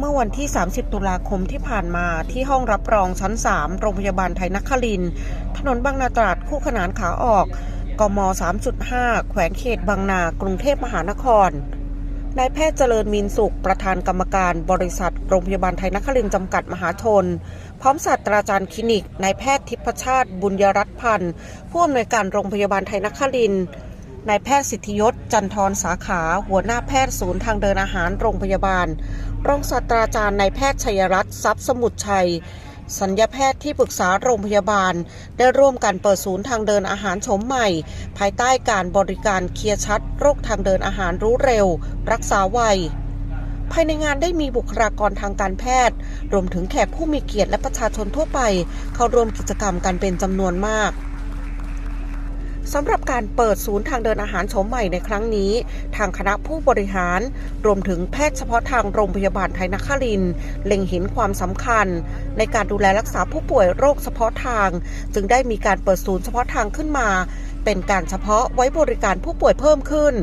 เมื่อวันที่ 30 ตุลาคมที่ผ่านมาที่ห้องรับรองชั้น 3 โรงพยาบาลไทยนครินถนนบางนาตราดคู่ขนานขาออก กม 3.5 แขวงเขตบางนา กรุงเทพมหานครนายแพทย์เจริญมีนสุข ประธานกรรมการบริษัท โรงพยาบาลไทยนครินจำกัดมหาชน พร้อมศาสตราจารย์คลินิกนายแพทย์ทิพชาติ บุญยรัตน์พันธ์ผู้อำนวยการโรงพยาบาลไทยนครินทร์ นายแพทย์สิทธิยศจันทรสาขา หัวหน้าแพทย์ศูนย์ทางเดินอาหารโรงพยาบาล รองศาสตราจารย์นายแพทย์ชัยรัตน์ทรัพย์สมุทรชัย สัญญาแพทย์ที่ปรึกษาโรงพยาบาล ได้ร่วมกันเปิดศูนย์ทางเดินอาหารโฉมใหม่ ภายใต้การบริการเคลียร์ชัด โรคทางเดินอาหารรู้เร็ว รักษาไวภายในงานได้มีบุคลากรทางการแพทย์ รวมถึงแขกผู้มีเกียรติและประชาชนทั่วไป เข้าร่วมกิจกรรมกันเป็นจำนวนมาก สำหรับการเปิดศูนย์ทางเดินอาหารโฉมใหม่ในครั้งนี้ ทางคณะผู้บริหาร รวมถึงแพทย์เฉพาะทางโรงพยาบาลไทยนครินเล็งเห็นความสำคัญ ในการดูแลรักษาผู้ป่วยโรคเฉพาะทาง จึงได้มีการเปิดศูนย์เฉพาะทางขึ้นมา เป็นการเฉพาะไว้บริการผู้ป่วยเพิ่มขึ้น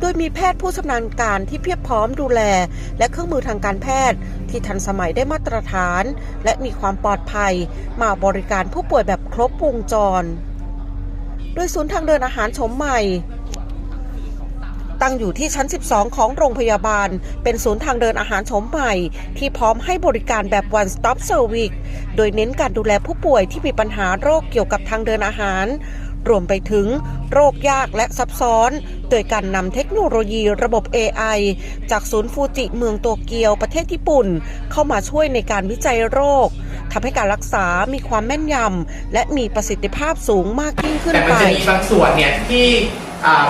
โดยมีแพทย์ผู้ชำนาญการที่เพียบพร้อมดูแล และเครื่องมือทางการแพทย์ ที่ทันสมัยได้มาตรฐาน และมีความปลอดภัย มาบริการผู้ป่วยแบบครบวงจร โดยศูนย์ทางเดินอาหารชมใหม่ ตั้งอยู่ที่ชั้น 12 ของโรงพยาบาล เป็นศูนย์ทางเดินอาหารชมใหม่ ที่พร้อมให้บริการแบบ one stop service โดยเน้นการดูแลผู้ป่วยที่มีปัญหาโรคเกี่ยวกับทางเดินอาหาร รวมไปถึงโรคยากและซับซ้อน โดยการนำเทคโนโลยีระบบ AI จากศูนย์ฟูจิเมืองโตเกียวประเทศญี่ปุ่น เข้ามาช่วยในการวิจัยโรค ทำให้การรักษามีความแม่นยำและมีประสิทธิภาพสูงมากยิ่งขึ้นไปแต่มันจะมีบางส่วนเนี่ยที่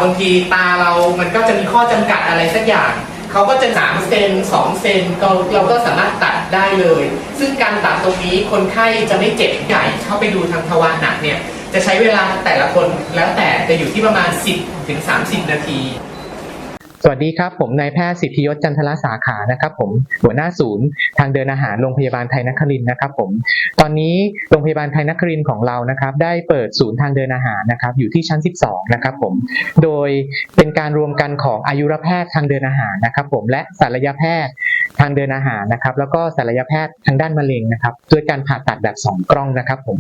บางทีตาเรามันก็จะมีข้อจำกัดอะไรสักอย่างเขาก็จะ3เซน2เซนเราเราก็สามารถตัดได้เลย ซึ่งการตัดตรงนี้คนไข้จะไม่เจ็บใหญ่เข้าไปดูทางทวารหนักเนี่ยจะใช้เวลาแต่ละคนแล้วแต่จะอยู่ที่ประมาณ 10ถึง30 นาที สวัสดีครับ ผมนายแพทย์สิทธิยศจันทรสาขานะครับ ผมหัวหน้าศูนย์ ทางเดินอาหารโรงพยาบาลไทยนครินนะครับ ผม ตอนนี้โรงพยาบาลไทยนครินของเรานะครับ ได้เปิดศูนย์ทางเดินอาหารนะครับ อยู่ที่ชั้น 12 นะครับ ผม โดยเป็นการรวมกันของอายุรแพทย์ทางเดินอาหารนะครับ ผมและศัลยแพทย์ ทางเดินอาหารนะครับ แล้วก็ศัลยแพทย์ทางด้านมะเร็งนะครับด้วยการผ่าตัดแบบสองกล้องนะครับผม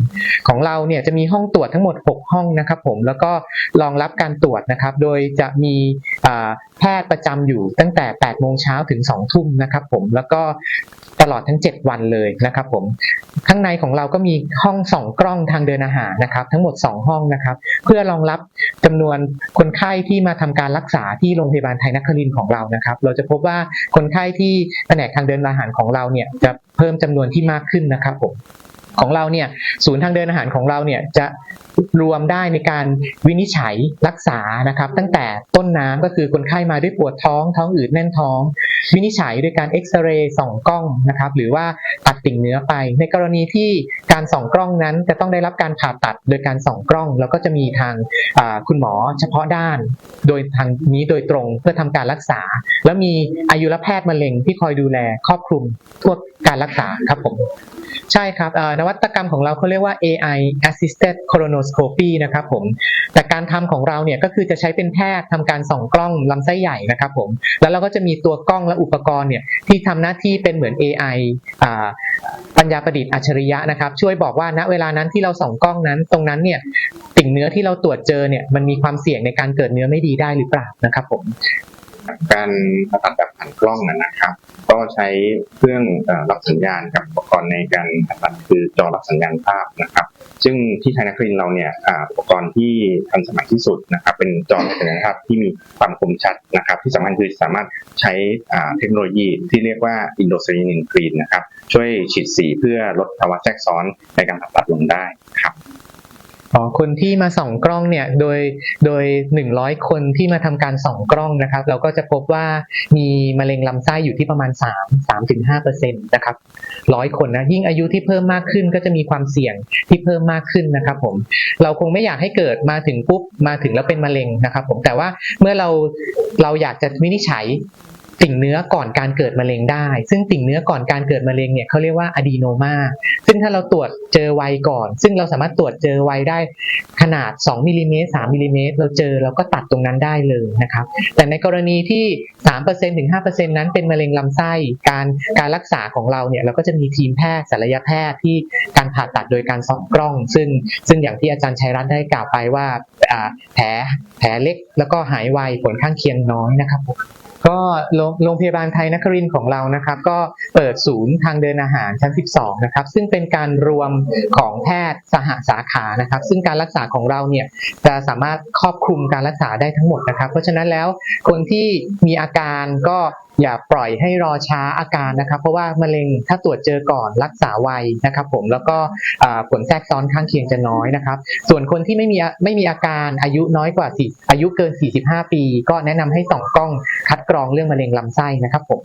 ของเราเนี่ยจะมีห้องตรวจทั้งหมด 6 ห้องนะครับผมแล้วก็รองรับการตรวจนะครับ โดยจะมีแพทย์ประจำอยู่ตั้งแต่ 8 โมงเช้าถึง 2 ทุ่มนะครับผมแล้วก็ตลอดทั้ง 7 วันเลยนะครับผมข้างในของเราก็มีห้องสองกล้องทางเดินอาหารนะครับ ทั้งหมด 2 ห้องนะครับ เพื่อรองรับ จำนวนคนไข้ที่มาทำการรักษาที่โรงพยาบาลไทยนครินของเรานะครับ เราจะพบว่าคนไข้ที่แผนกทางเดินอาหารของเราเนี่ยจะเพิ่มจำนวนที่มากขึ้นนะครับผม ของเราเนี่ยศูนย์ทางเดินอาหารของเราเนี่ยจะรวมได้ในการวินิจฉัยรักษานะครับ ตั้งแต่ต้นน้ำก็คือคนไข้มาด้วยปวดท้องท้องอืดแน่นท้อง วินิจฉัยโดยการเอ็กซเรย์ส่องกล้องนะครับ หรือว่าตัดติ่งเนื้อไป ในกรณีที่การส่องกล้องนั้นจะต้องได้รับการผ่าตัดโดยการส่องกล้อง แล้วก็จะมีทางคุณหมอเฉพาะด้าน โดยทางนี้โดยตรงเพื่อทำการรักษา แล้วมีอายุรแพทย์มะเร็งที่คอยดูแลครอบคลุมทั่วการรักษาครับผมใช่ครับเอ่อนวัตกรรมของเราเขาเรียกว่า AI assisted colonoscopy นะครับผม แต่การทำของเราเนี่ยก็คือจะใช้เป็นแพทย์ทำการส่องกล้องลำไส้ใหญ่นะครับผม แล้วเราก็จะมีตัวกล้องและอุปกรณ์เนี่ยที่ทำหน้าที่เป็นเหมือน AI อปัญญาประดิษฐ์อัจฉริยะนะครับ ช่วยบอกว่าณเวลานั้นที่เราส่องกล้องนั้น ตรงนั้นเนี่ยติ่งเนื้อที่เราตรวจเจอเนี่ยมันมีความเสี่ยงในการเกิดเนื้อไม่ดีได้หรือเปล่านะครับผม การผ่าตัดแบบผ่านกล้องนะนะครับ ก็ใช้เครื่องรับสัญญาณกับอุปกรณ์ในการผ่าตัดคือจอรับสัญญาณภาพนะครับ ซึ่งที่ไทยนครินเราเนี่ยอุปกรณ์ที่ทันสมัยที่สุดนะครับ เป็นจอรับสัญญาณภาพที่มีความคมชัดนะครับ ที่สำคัญคือสามารถใช้เทคโนโลยีที่เรียกว่าอินโดซ y นินกรีนนะครับ ช่วยฉีดสีเพื่อลดภาวะแทรกซ้อนในการผ่าตัดลงได้ครับ อ๋อคนที่มาส่องกล้องเนี่ยโดยโดย 100 คนที่มาทำการส่องกล้องนะครับ เราก็จะพบว่ามีมะเร็งลำไส้อยู่ที่ประมาณ 3 3ถึง5เปอร์เซ็นต์นะครับร้อยคนนะยิ่งอายุที่เพิ่มมากขึ้นก็จะมีความเสี่ยงที่เพิ่มมากขึ้นนะครับผมเราคงไม่อยากให้เกิดมาถึงปุ๊บมาถึงแล้วเป็นมะเร็งนะครับผมแต่ว่าเมื่อเราเราอยากจะวินิจฉัย ติ่งเนื้อก่อนการเกิดมะเร็งได้ ซึ่งติ่งเนื้อก่อนการเกิดมะเร็งเนี่ยเขาเรียกว่าอะดีโนมาซึ่งถ้าเราตรวจเจอไวก่อน ซึ่งเราสามารถตรวจเจอไวได้ขนาด2มิลลิเมตร3มิลลิเมตรเราเจอเราก็ตัดตรงนั้นได้เลยนะครับ แต่ในกรณีที่3%ถึง5%นั้นเป็นมะเร็งลำไส้การการรักษาของเราเนี่ยเราก็จะมีทีมแพทย์ศัลยแพทย์ที่การผ่าตัดโดยการส่องกล้อง ซึ่งซึ่งอย่างที่อาจารย์ชัยรัตน์ได้กล่าวไปว่าแผลแผลเล็กแล้วก็หายไวผลข้างเคียงน้อยนะครับ ก็โรงพยาบาลไทยนครินของเรานะครับ ก็เปิดศูนย์ทางเดินอาหารชั้น 12 นะครับ ซึ่งเป็นการรวมของแพทย์สหสาขานะครับ ซึ่งการรักษาของเราเนี่ยจะสามารถครอบคลุมการรักษาได้ทั้งหมดนะครับ เพราะฉะนั้นแล้วคนที่มีอาการก็ อย่าปล่อยให้รอช้าอาการนะครับ เพราะว่ามะเร็งถ้าตรวจเจอก่อนรักษาไวนะครับผมแล้วก็ผลแทรกซ้อนข้างเคียงจะน้อยนะครับ ส่วนคนที่ไม่มีไม่มีอาการอายุน้อยกว่าสิอายุเกิน 45 ปี ก็แนะนำให้ส่องกล้องคัดกรองเรื่องมะเร็งลำไส้นะครับผม